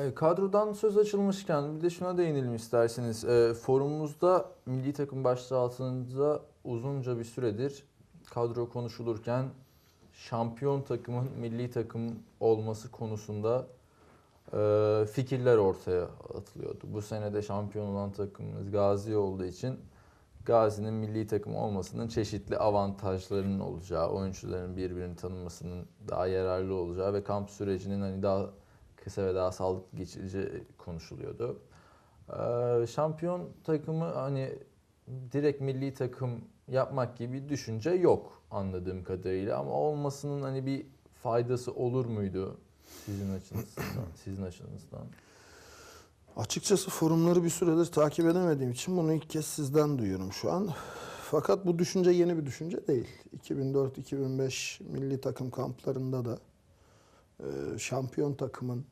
E, kadrodan söz açılmışken bir de şuna değinelim isterseniz. E, forumumuzda milli takım başlığı altında uzunca bir süredir kadro konuşulurken şampiyon takımın milli takım olması konusunda e, fikirler ortaya atılıyordu. Bu sene de şampiyon olan takımımız Gazi olduğu için Gazi'nin milli takım olmasının çeşitli avantajlarının olacağı, oyuncuların birbirini tanımasının daha yararlı olacağı ve kamp sürecinin hani daha kısa ve daha sağlıklı geçileceği konuşuluyordu. Ee, şampiyon takımı hani direkt milli takım yapmak gibi bir düşünce yok anladığım kadarıyla ama olmasının hani bir faydası olur muydu sizin açınızdan? sizin açınızdan? Açıkçası forumları bir süredir takip edemediğim için bunu ilk kez sizden duyuyorum şu an. Fakat bu düşünce yeni bir düşünce değil. 2004-2005 milli takım kamplarında da şampiyon takımın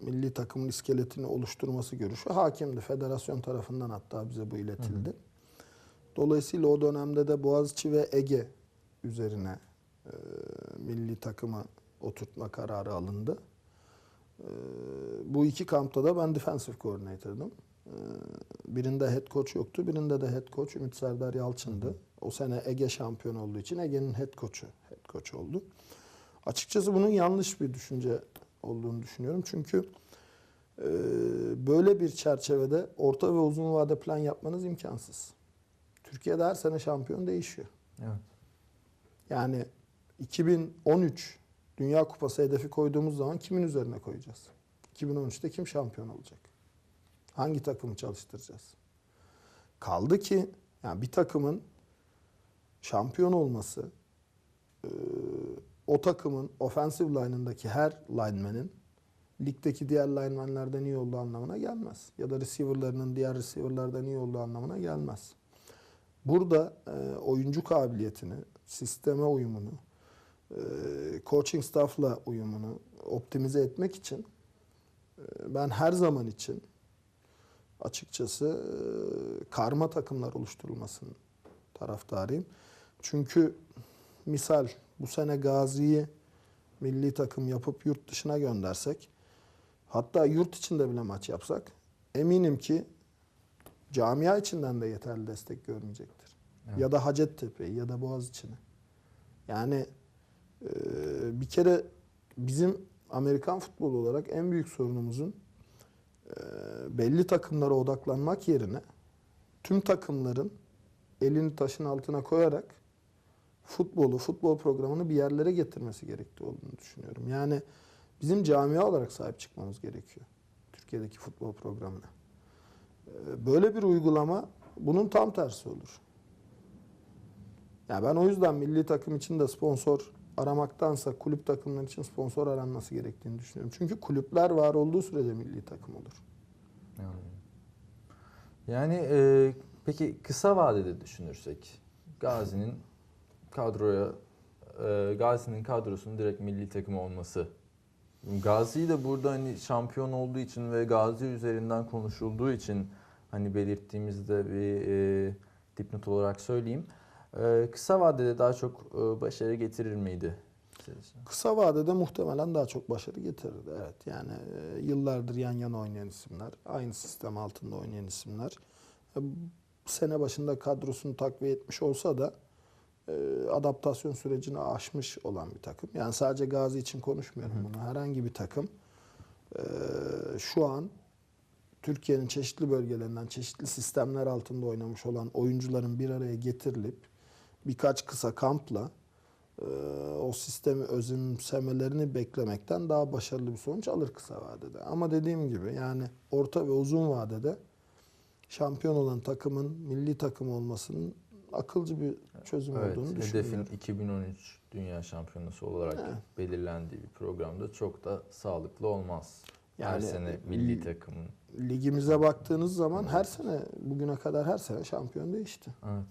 milli takımın iskeletini oluşturması görüşü hakimdi. Federasyon tarafından hatta bize bu iletildi. Dolayısıyla o dönemde de Boğaziçi ve Ege üzerine e, milli takımı oturtma kararı alındı. Ee, bu iki kampta da ben defensive coordinator'dım. Ee, birinde head coach yoktu, birinde de head coach Ümit Serdar Yalçın'dı. O sene Ege şampiyon olduğu için Ege'nin head coach'u head coach oldu. Açıkçası bunun yanlış bir düşünce olduğunu düşünüyorum. Çünkü e, böyle bir çerçevede orta ve uzun vade plan yapmanız imkansız. Türkiye'de her sene şampiyon değişiyor. Evet. Yani 2013 Dünya Kupası hedefi koyduğumuz zaman kimin üzerine koyacağız? 2013'te kim şampiyon olacak? Hangi takımı çalıştıracağız? Kaldı ki yani bir takımın şampiyon olması e, o takımın offensive line'ındaki her lineman'in ligdeki diğer lineman'lerden iyi olduğu anlamına gelmez. Ya da receiver'larının diğer receiver'lardan iyi olduğu anlamına gelmez. Burada e, oyuncu kabiliyetini, sisteme uyumunu, e, coaching staff'la uyumunu optimize etmek için e, ben her zaman için açıkçası e, karma takımlar oluşturulmasının taraftarıyım. Çünkü misal bu sene Gazi'yi milli takım yapıp yurt dışına göndersek hatta yurt içinde bile maç yapsak eminim ki camia içinden de yeterli destek görmeyecektir. Evet. Ya da Hacettepe'yi ya da Boğaziçi'ni. Yani e, bir kere bizim Amerikan futbolu olarak en büyük sorunumuzun e, belli takımlara odaklanmak yerine tüm takımların elini taşın altına koyarak futbolu, futbol programını bir yerlere getirmesi gerektiği olduğunu düşünüyorum. Yani bizim camia olarak sahip çıkmamız gerekiyor. Türkiye'deki futbol programına. E, Böyle bir uygulama bunun tam tersi olur. Ya ben o yüzden milli takım için de sponsor aramaktansa kulüp takımları için sponsor aranması gerektiğini düşünüyorum. Çünkü kulüpler var olduğu sürece milli takım olur. Yani e, peki kısa vadede düşünürsek Gazi'nin kadroya e, Gazi'nin kadrosunun direkt milli takım olması. Gazi de burada hani şampiyon olduğu için ve Gazi üzerinden konuşulduğu için hani belirttiğimizde bir e, dipnot olarak söyleyeyim. E, kısa vadede daha çok e, başarı getirir miydi? Kısa vadede muhtemelen daha çok başarı getirirdi. Evet yani e, yıllardır yan yana oynayan isimler, aynı sistem altında oynayan isimler. E, sene başında kadrosunu takviye etmiş olsa da adaptasyon sürecini aşmış olan bir takım. Yani sadece Gazi için konuşmuyorum bunu. Herhangi bir takım e, şu an Türkiye'nin çeşitli bölgelerinden çeşitli sistemler altında oynamış olan oyuncuların bir araya getirilip birkaç kısa kampla e, o sistemi özümsemelerini beklemekten daha başarılı bir sonuç alır kısa vadede. Ama dediğim gibi yani orta ve uzun vadede şampiyon olan takımın milli takım olmasının akılcı bir çözüm Evet, olduğunu hedefin düşünüyorum. 2013 Dünya Şampiyonası olarak Evet. belirlendiği bir programda çok da sağlıklı olmaz. Her Yani sene milli takımın. Ligimize baktığınız zaman her sene bugüne kadar her sene şampiyon değişti. Evet.